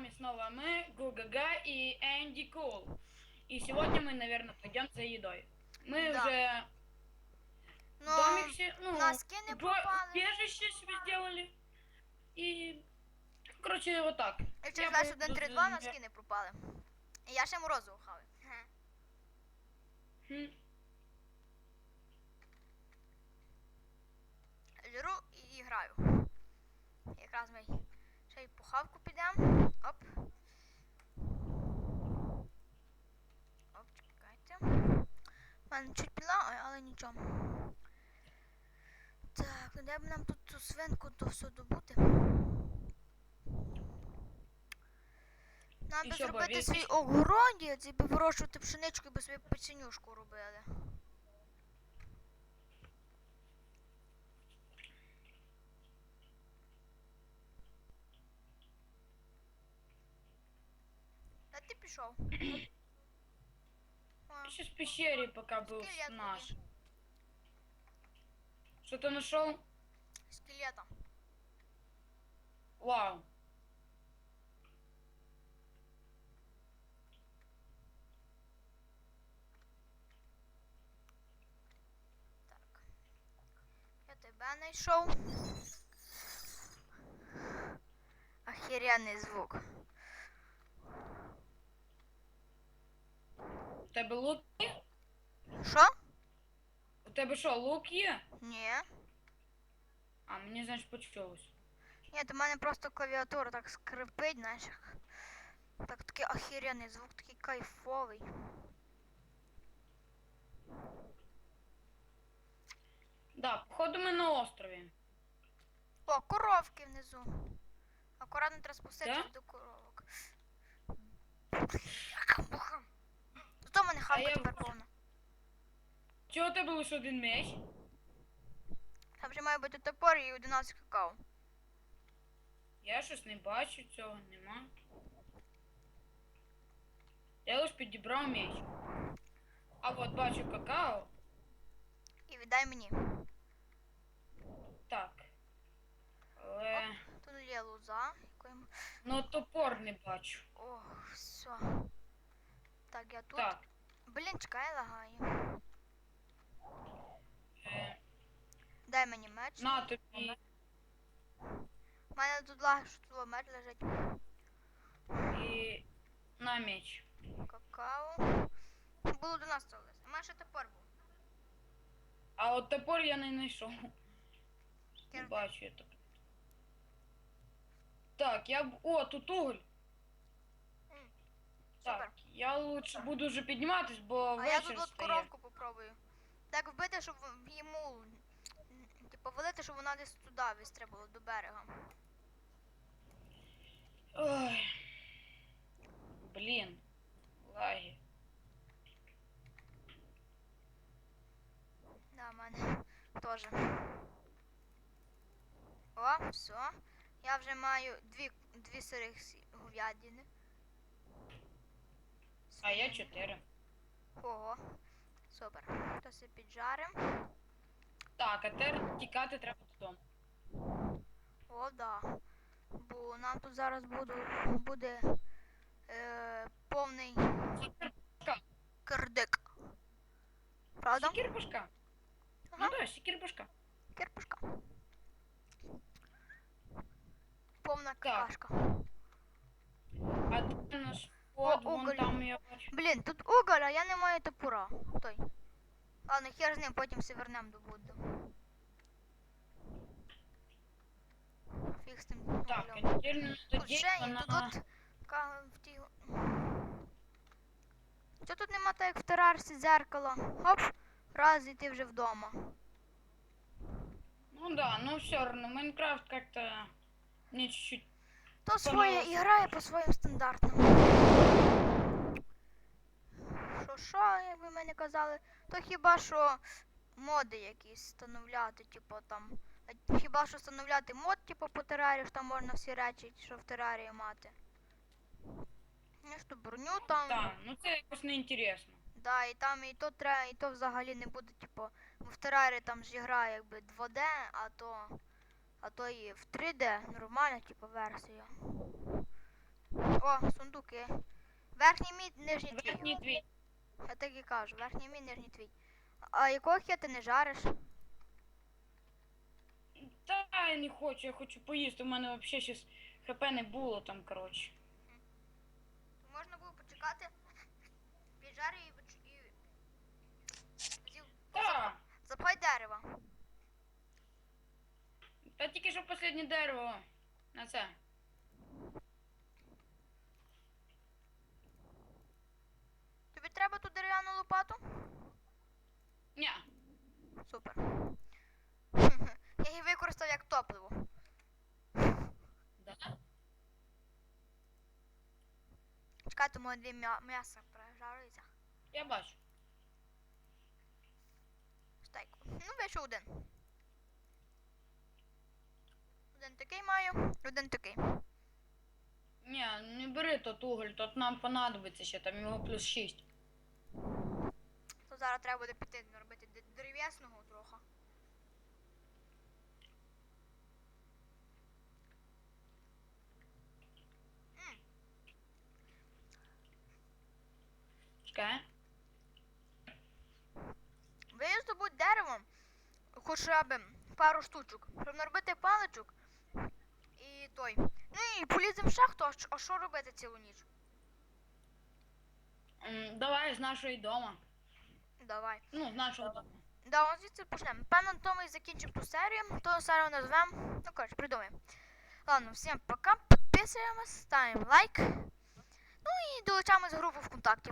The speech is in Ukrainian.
вами снова мы, Гугага и Энди Кул. И сегодня мы, наверное, пойдем за едой. Мы Да. уже Ну, домик се- ну, носки не бо- пропали. убежище себе сделали. И, короче, вот так. і через я весь би 1 3 дуже 2 не- носки не пропали. І я ще морозиво хаваю. Хе. Хм. Ліру і граю. Й по хавку підемо. Оп. Оп, чекайте. У мене чуть підлагає, але нічого. Так, ну де б нам тут цю свинку то все добути? Нам І би що, бо зробити він- свій огородець і би вирощувати пшеничку і би собі печенюшку робили. Ти пішов. Сейчас в пещере пока был Скелет наш. один. Что-то нашел? скелета. Вау. Так. Я тебе знайшов. Охеренний звук. У тебе лук є? Що? У тебе що, лук є? Ні. А, мені, значить, почулось. Ні, до мене просто клавіатура так скрипить, знаєш. Так такий охеренний звук, такий кайфовий. Да, походу ми на острові. О, коровки внизу. Акуратно треба спуститися Да? до коровок. Зато в мене хавка я- тепер повна. Чого у тебе лише один меч? Там вже має бути топор і 11 какао. Я щось не бачу, цього нема. Я лише підібрав меч. А от бачу какао. І віддай мені. Так. Але. Тут є луза. якої м- Ну топор не бачу. Ох, все. Я тут. Так. Блін, чекай, лагає. Е, Дай мені меч. на тобі. У мене тут лагає, що тут меч лежить. І на меч. Какао. Було до нас сталося. У мене ще топор був. А от топор я не знайшов. Не бачу я топор. Так, я. б- О, тут уголь. Так, я лучше буду вже підніматись, бо А я тут от стає. коровку попробую. Так вбити, щоб в- йому. м, Типу, валити, щоб вона десь туди вистрибала до берега. Ой. Блін. Лаги. Да, в мене теж. О, все. Я вже маю дві, дві сирих сі- говядини. А я Свинини. чотири. Ого. Супер. То все піджарим. Так, а тепер тікати треба додому. О, да. Бо нам тут зараз буду, буде е, повний кирдик. Правда? Сікірбушка. Ага. Ну да, сікірбушка. Кирпушка. Повна какашка. А де наш О, вон уголь. Я бачу. Блін, тут уголь, а я не маю топора. Той. Ладно, хер з ним, потім все вернем до Будду. Фіг з тим Так, углем. а нам Тут тоді ще вона... тут от ка- в тій... Чого тут нема так, як в терарсі дзеркало? Хоп, раз і ти вже вдома. Ну да, ну все равно, Майнкрафт как-то мне чуть-чуть... То своє Понравилось. і грає по своїм стандартам. Що як ви мене казали, то хіба що моди якісь встановляти, типу там. Хіба що встановляти мод, типу по терарію, що там можна всі речі, що в терарії мати. Ну що броню там. Да, ну це якось неінтересно. Да, і там і то треба, і то взагалі не буде, типу, в терарі там ж гра якби 2D, а то. А то і в 3D нормальна, типу, версія. О, сундуки. Верхній мій, нижній твій. Верхній твій. Я так і кажу, верхній мій, нижній твій. А якого хія ти не жариш? Та я не хочу, я хочу поїсти. У мене взагалі щось хп не було там, коротше. Можна було почекати. Піджарю і, і... Зів- Та, Запай дерево. та тільки що останнє дерево. На це. Тобі треба ту дерев'яну лопату? Ні. Супер. Я її використав як топливо. Да? Чекайте, моє дві м'я- м'яса прожарюється. Я бачу. Стейку. Ну, вийшов один. Один такий маю, один такий. Ні, не бери тот уголь, тот нам понадобиться ще, там його плюс 6. Зараз треба буде піти наробити дерев'ясного трохи. Чекай. Ви здобуть дерево, хоча б пару штучок, щоб наробити паличок і той. Ну і поліземо в шахту, а що- робити цілу ніч? Давай з нашої дома. Давай. Ну, нашого дому. Да, он звідси почнемо. Певно, на ми закінчимо ту серію. то серію назвемо. Ну, коротше, придумаємо. Ладно, всім пока. Підписуємось, ставимо лайк. Ну і долучаємось в групу ВКонтакті.